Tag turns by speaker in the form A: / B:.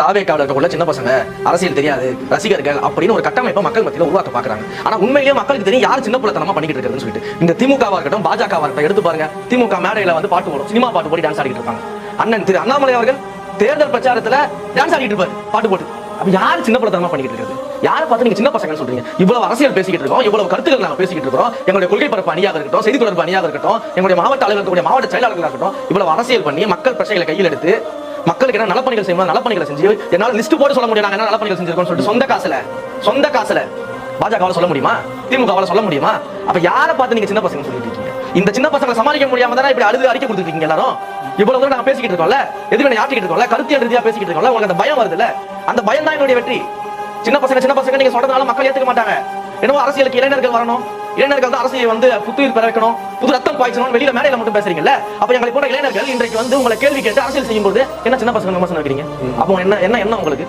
A: தாவேக்காவில் இருக்கக்குள்ள சின்ன பசங்க அரசியல் தெரியாது ரசிகர்கள் அப்படின்னு ஒரு கட்டமைப்பை மக்கள் மத்தியில் உருவாக்க பாக்குறாங்க ஆனா உண்மையிலேயே மக்களுக்கு தெரியும் யார் சின்ன பிள்ளைத்தனமா பண்ணிக்கிட்டு இருக்கிறதுன்னு சொல்லிட்டு. இந்த திமுகவா இருக்கட்டும் பாஜகவா இருக்கட்டும் எடுத்து பாருங்க. திமுக மேடையில வந்து பாட்டு போடும் சினிமா பாட்டு போடி டான்ஸ் ஆடிட்டு இருப்பாங்க. அண்ணன் திரு அண்ணாமலை அவர்கள் தேர்தல் பிரச்சாரத்துல டான்ஸ் ஆடிட்டு இருப்பாரு பாட்டு போட்டு. அப்ப யார் சின்ன பிள்ளைத்தனமா பண்ணிக்கிட்டு இருக்கிறது? யாரை பார்த்து நீங்க சின்ன பசங்கன்னு சொல்றீங்க? இவ்வளவு அரசியல் பேசிக்கிட்டு இருக்கோம் இவ்வளவு கருத்துக்கள் நாங்க பேசிக்கிட்டு இருக்கோம் எங்களுடைய கொள்கை பரப்பு அணியாக இருக்கட்டும் செய்தி தொடர்பு அணியாக இருக்கட்டும் எங்களுடைய மாவட்ட அலுவலகத்துடைய மாவட்ட செயலாளர்களாக இருக்கட்டும் இவ்வளவு அரசியல் பண்ணி மக்கள் பிரச்சனைகளை கையில் எடுத்து மக்களுக்கு என்ன நலப்பணிகள் செய்யணும் நலப்பணிகளை செஞ்சு என்னால லிஸ்ட் போட்டு சொல்ல முடியும் நாங்க என்ன நலப்பணிகள் செஞ்சிருக்கோம் சொல்லிட்டு சொந்த காசுல சொந்த காசுல பாஜகவால சொல்ல முடியுமா? திமுகவால சொல்ல முடியுமா? அப்ப யாரை பார்த்து நீங்க சின்ன பசங்க சொல்லிட்டு இருக்கீங்க? இந்த சின்ன பசங்களை சமாளிக்க முடியாம தானே இப்படி அழுது அறிக்கை கொடுத்துருக்கீங்க எல்லாரும்? இவ்வளவு தூரம் நாங்க பேசிக்கிட்டு இருக்கோம்ல? எதிர்வினை ஆட்டிக்கிட்டு இருக்கோம்ல? கருத்தியல் ரீதியா பேசிக்கிட்டு இருக்கோம்ல? உங்களுக்கு அந்த பயம் வருதுல்ல? அந்த பயம் தான் என்னுடைய வெற்றி. சின்ன பசங்க சின்ன பசங்க நீங்க சொல்றதுனால மக்கள் ஏத்துக்க மாட்டாங்க. என்னவோ அரசியலுக்கு இளைஞர்கள் வரணும். இளைஞர்கள் தான் அரசியை வந்து புத்துயிர் பிறக்கணும் புது ரத்தம் பாய்ச்சணும் வெளியில மேடையில மட்டும் பேசுறீங்கல்ல? அப்ப எங்களை போன்ற இளைஞர்கள் இன்றைக்கு வந்து உங்களை கேள்வி கேட்டு அரசியல் செய்யும் போது என்ன சின்ன பசங்க விமர்சனம் வைக்கிறீங்க? அப்போ என்ன என்ன என்ன உங்களுக்கு?